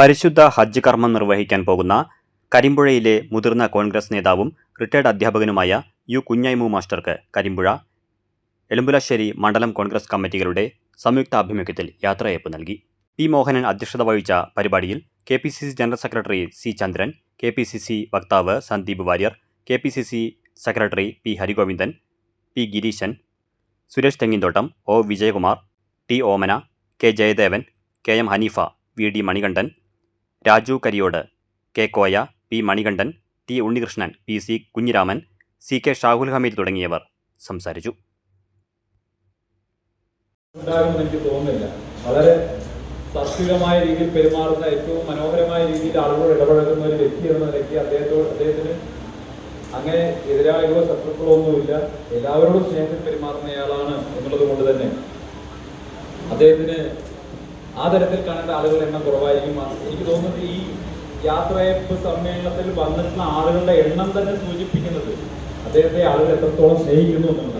പരിശുദ്ധ ഹജ്ജ് കർമ്മം നിർവഹിക്കാൻ പോകുന്ന കരിമ്പുഴയിലെ മുതിർന്ന കോൺഗ്രസ് നേതാവും റിട്ടയർഡ് അധ്യാപകനുമായ യു കുഞ്ഞൈമു മാസ്റ്റർക്ക് കരിമ്പുഴ എളുമ്പുലശ്ശേരി മണ്ഡലം കോൺഗ്രസ് കമ്മിറ്റികളുടെ സംയുക്ത ആഭിമുഖ്യത്തിൽ യാത്രയയപ്പ് നൽകി. പി മോഹനൻ അധ്യക്ഷത വഹിച്ച പരിപാടിയിൽ K P C C general secretary C Chandran K P C C വക്താവ് Sandeep Warrier K P C C secretary P Harigovindan P Gireesan Suresh Thenginthottam O Vijayakumar T Omana K Jayadevan K M Haneefa V D Manikandan Raju Kariyode K Koya P Manikandan T Unnikrishnan P C Kunhiraman C K Shahul Hameed തുടങ്ങിയവർ സംസാരിച്ചു. എനിക്ക് വളരെ രീതിയിൽ പെരുമാറുന്ന ഏറ്റവും മനോഹരമായ രീതിയിൽ ആളുകളോട് ഇടപഴകുന്ന ഒരു വ്യക്തി എന്ന നിലയ്ക്ക് അദ്ദേഹത്തോട് അദ്ദേഹത്തിന് അങ്ങനെ എതിരാളികളോ ശത്രുക്കളോ ഒന്നുമില്ല. എല്ലാവരോടും സ്നേഹത്തിൽ പെരുമാറുന്നയാളാണ് എന്നുള്ളത് കൊണ്ട് തന്നെ അദ്ദേഹത്തിന് ആ തരത്തിൽ കാണേണ്ട ആളുകളുടെ എണ്ണം കുറവായിരിക്കും. എനിക്ക് തോന്നുന്നത് ഈ യാത്രയപ്പ് സമ്മേളനത്തിൽ വന്നിട്ടുള്ള ആളുകളുടെ എണ്ണം തന്നെ സൂചിപ്പിക്കുന്നത് അദ്ദേഹത്തെ ആളുകൾ എത്രത്തോളം സ്നേഹിക്കുന്നു എന്നുള്ളതാണ്.